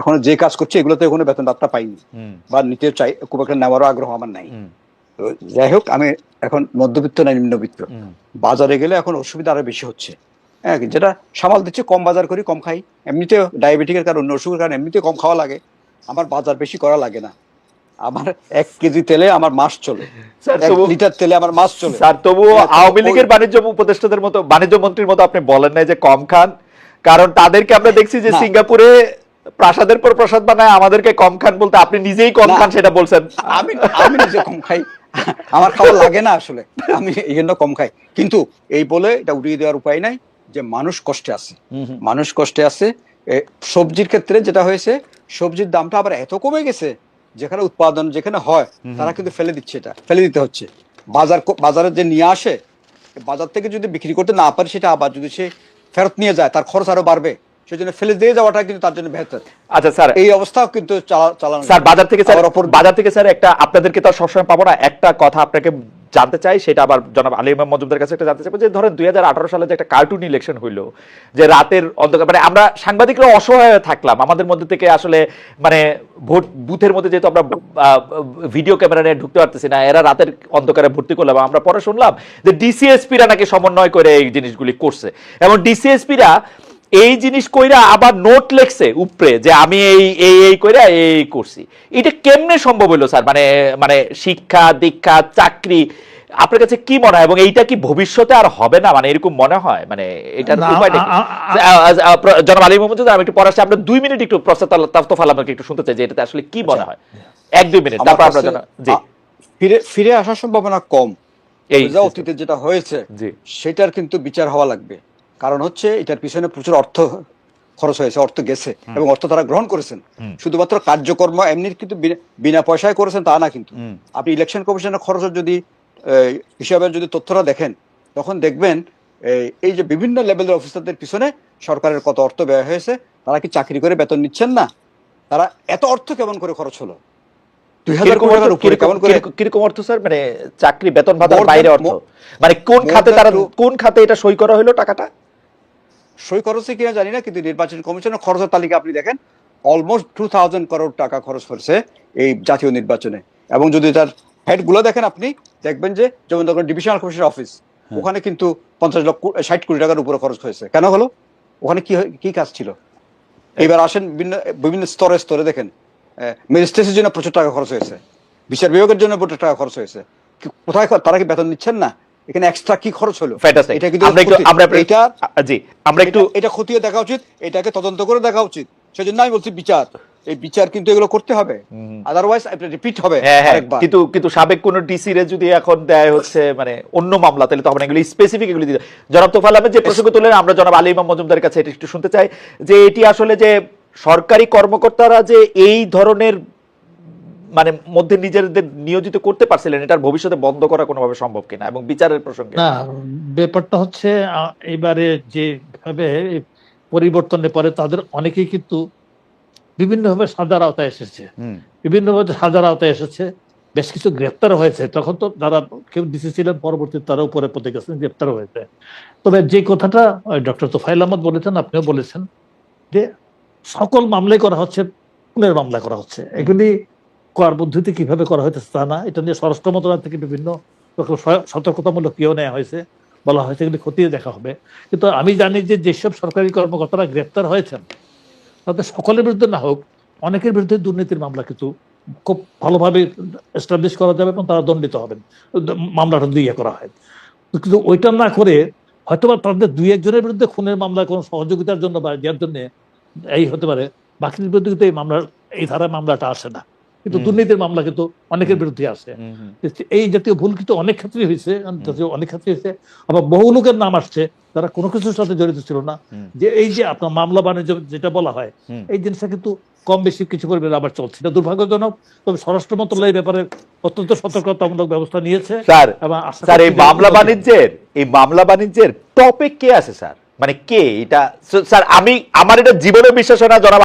এখন যে কাজ করছে এগুলোতে কোনো বেতন ভাত্তা পাইনি বা নিতে চাই খুব একটা নেওয়ারও আগ্রহ আমার নাই। যাই হোক আমি এখন মধ্যবিত্ত না নিম্নবিত্ত। বাজারে গেলে এখন অসুবিধা আরও বেশি হচ্ছে। হ্যাঁ যেটা সামাল দিচ্ছে কম বাজার করি কম খাই। এমনিতেও ডায়াবেটিকের কারণ অন্য অসুখের কারণে এমনিতে কম খাওয়া লাগে। আমার বাজার বেশি করা লাগে না। আমার এক কেজি তেলে আমার মাস চলে। লিটার তেলে আমার মাস চলে। স্যার তবুও হ্যাঁ, আওয়ামী লীগের বাণিজ্য উপদেষ্টাদের মতো বাণিজ্য মন্ত্রীর মতো আপনি বলেন নাই যে কম খান। কারণ তাদেরকে আমরা দেখছি যে সিঙ্গাপুরে প্রাসাদের পর প্রসাদ বানায় আমাদেরকে কম খান বলতে আপনি নিজেই কম খান সেটা বলছেন। আমি আমি নিজে কম খাই। আমার খাওয়া লাগে না আসলে। আমি এই জন্য কম খাই। কিন্তু এই বলে এটা উড়িয়ে দেওয়ার উপায় নাই যে মানুষ কষ্টে আছে। মানুষ কষ্টে আছে। সবজির ক্ষেত্রে যেটা হয়েছে সবজির দামটা আবার এত কমে গেছে যেখানে উৎপাদন যেখানে হয় তারা কিন্তু ফেলে দিচ্ছে এটা ফেলে দিতে হচ্ছে। বাজার বাজারে যে নিয়ে আসে বাজার থেকে যদি বিক্রি করতে না পারে সেটা আবার যদি সে ফেরত নিয়ে যায় তার খরচ আরও বাড়বে। সেজন্য ফেলে দিয়ে যাওয়াটা কিন্তু তার জন্য বেহতর আচ্ছা স্যার। এই অবস্থাও কিন্তু চালানো স্যার বাজার থেকে স্যার অপর- বাজার থেকে স্যার একটা আপনাদেরকে তো সবসময় পাবো না। একটা কথা আপনাকে জানতে চাই সেটা আবার জনাব আলী ইমাম মজুমদার কাছে একটা জানতে চাইব যে ধরেন দুই সালে যে একটা কার্টুন ইলেকশন হইল যে রাতের অন্ধকার মানে আমরা সাংবাদিকরা অসহায় থাকলাম। আমাদের মধ্যে থেকে আসলে মানে ভোট বুথের মধ্যে যেহেতু আমরা ভিডিও ক্যামেরা নিয়ে ঢুকতে পারতেছি না এরা রাতের অন্ধকারে ভর্তি করলাম। আমরা পরে শুনলাম যে ডিসিএসপিরা নাকি সমন্বয় করে এই জিনিসগুলি করছে। এবং ডিসিএসপিরা এই জিনিস কইরা আবার নোট লেখছে উপরে যে আমি এই এই এই কইরা এই করছি। এটা কেমনে সম্ভব হইল স্যার? মানে মানে শিক্ষা দীক্ষা চাকরি আপনার কাছে কি মনে হয় এবং এইটা কি ভবিষ্যতে আর হবে না? মানে এরকম মনে হয়? মানে এটার উপায়টা জনাব আলী মোহাম্মদ আমি একটু পড়াচ্ছি আপনার দুই মিনিট একটু প্রস্তাব তাফতফাল আমাকে একটু শুনতে চাই যে এটাতে আসলে কি মনে হয়? এক দুই মিনিট। তারপর আপনার জন্য জি। ফিরে ফিরে আসার সম্ভাবনা কম। এই যা অতীতে যেটা হয়েছে জি। সেটার কিন্তু বিচার হওয়া লাগবে। কারণ হচ্ছে এটার পিছনে প্রচুর অর্থ খরচ হয়েছে অর্থ গেছে এবং অর্থ তারা গ্রহণ করেছেন। শুধুমাত্র কার্যকর্ম এমনি কিন্তু বিনা- পয়সায় করেছেন তা না কিন্তু। আপনি ইলেকশন কমিশনের খরচের যদি এই, হিসাবের যদি তথ্যটা দেখেন তখন দেখবেন এই, যে বিভিন্ন লেভেলের অফিসারদের পিছনে সরকারের কত অর্থ ব্যয় হয়েছে তারা কি চাকরি করে বেতন নিচ্ছেন না? তারা এত অর্থ কেমন করে খরচ হলো? দুই হাজার কীরকম কোটি টাকার অর্থ- উপরে কেমন করে কিরকম- কীরকম অর্থ স্যার? মানে চাকরি বেতন ভাতার বাইরে অর্থ। মানে কোন খাতে তারা কোন খাতে এটা সই করা হলো টাকাটা? সই খরচে কিনা জানি না কিন্তু নির্বাচন কমিশনের খরচের তালিকা আপনি দেখেন অলমোস্ট টু থাউজেন্ড করোড় টাকা খরচ করেছে এই জাতীয় নির্বাচনে। এবং যদি তার হেডগুলো দেখেন আপনি দেখবেন যে যেমন ধরুন ডিভিশনাল কমিশনের অফিস ওখানে কিন্তু পঞ্চাশ লক্ষ ষাট কোটি টাকার উপরে খরচ হয়েছে। কেন হলো? ওখানে কি হয়- কি কাজ ছিল? এবার আসেন বিভিন্ন বিভিন্ন স্তরে স্তরে দেখেন ম্যাজিস্ট্রেটের জন্য প্রচুর টাকা খরচ হয়েছে বিচার বিভাগের জন্য প্রচুর টাকা খরচ হয়েছে। কোথায় তারা কি বেতন নিচ্ছেন না? এখানে এক্সট্রা কি খরচ হলো. এটা কিন্তু আমরা একটু ক্ষতি- আমরা এটা জি আমরা একটু এটা- খতিয়ে দেখা উচিত এটাকে তদন্ত করে দেখা উচিত। সেজন্য আমি বলছি বিচার। এই বিচার কিন্তু এগুলো করতে হবে। আদারওয়াইজ রিপিট হবে হ্যাঁ হ্যাঁ। কিন্তু কিন্তু সাবেক কোন ডিসি রে যদি এখন দেয় হচ্ছে মানে অন্য মামলা তাহলে তখন এগুলি স্পেসিফিক এগুলি দিতে জনাব তোফাল আহমেদ যে প্রসঙ্গ তুললেন আমরা জনাব আলী ইমাম মজুমদারের কাছে এটা একটু শুনতে চাই যে এটি আসলে যে সরকারি কর্মকর্তারা যে এই ধরনের মানে মধ্যে নিজেদের নিয়োজিত করতে পারছিলেন এটার ভবিষ্যতে বন্ধ করা কোনোভাবে সম্ভব কিনা এবং বিচারের প্রসঙ্গে? না ব্যাপারটা হচ্ছে এবারে যে ভাবে পরিবর্তনের পরে তাদের অনেকেই কিন্তু বিভিন্নভাবে সাজার আওতায় এসেছে। বিভিন্নভাবে সাজার আওতায় এসেছে। বেশ কিছু গ্রেপ্তার হয়েছে। তখন তো যারা কেউ ডিসি ছিলেন পরবর্তী তারা উপরে পদে গেছেন গ্রেপ্তার হয়েছে। তবে যে কথাটা ডক্টর তোফাইল আহমদ বলেছেন আপনিও বলেছেন যে সকল মামলাই করা হচ্ছে খুনের মামলা করা হচ্ছে। এগুলি করার পদ্ধতি কীভাবে করা হয়েছে তা না। এটা নিয়ে স্বরাষ্ট্র মন্ত্রণালয় থেকে বিভিন্ন সতর্কতামূলক কেউ নেওয়া হয়েছে। বলা হয়েছে এগুলি খতিয়ে দেখা হবে। কিন্তু আমি জানি যে যেসব সরকারি কর্মকর্তারা গ্রেপ্তার হয়েছেন, তাদের সকলের বিরুদ্ধে না হোক, অনেকের বিরুদ্ধে দুর্নীতির মামলা কিন্তু খুব ভালোভাবে এস্টাবলিশ করা যাবে এবং তারা দণ্ডিত হবেন। মামলাটা দিয়ে করা হয়। কিন্তু ওইটা না করে হয়তোবা তাদের দুই একজনের বিরুদ্ধে খুনের মামলা কোনো সহযোগিতার জন্য বা দেওয়ার জন্য এই হতে পারে। বাকিদের বিরুদ্ধে কিন্তু এই মামলার এই ধারায় মামলাটা আসে না। কিন্তু দুর্নীতির মামলা কিন্তু অনেকের বিরুদ্ধে হুম। এই জাতীয় ভুল কিন্তু অনেক ক্ষেত্রে হয়েছে অনেক ক্ষেত্রে হয়েছে আবার বহু লোকের নাম আসছে তারা কোনো কিছুর সাথে জড়িত ছিল না। যে এই যে আপনার মামলা বাণিজ্য যেটা বলা হয় এই জিনিসটা কিন্তু কম বেশি কিছু পরিমাণে আবার চলছে। এটা দুর্ভাগ্যজনক তবে স্বরাষ্ট্র মন্ত্রণালয় এই ব্যাপারে অত্যন্ত সতর্কতামূলক ব্যবস্থা নিয়েছে স্যার এবং স্যার এই মামলা বাণিজ্যের এই মামলা বাণিজ্যের টপে কে আছে স্যার? মানে কে? এটা স্যার আমি আমার এটা জীবনে বিশ্বাস হয় না জনাব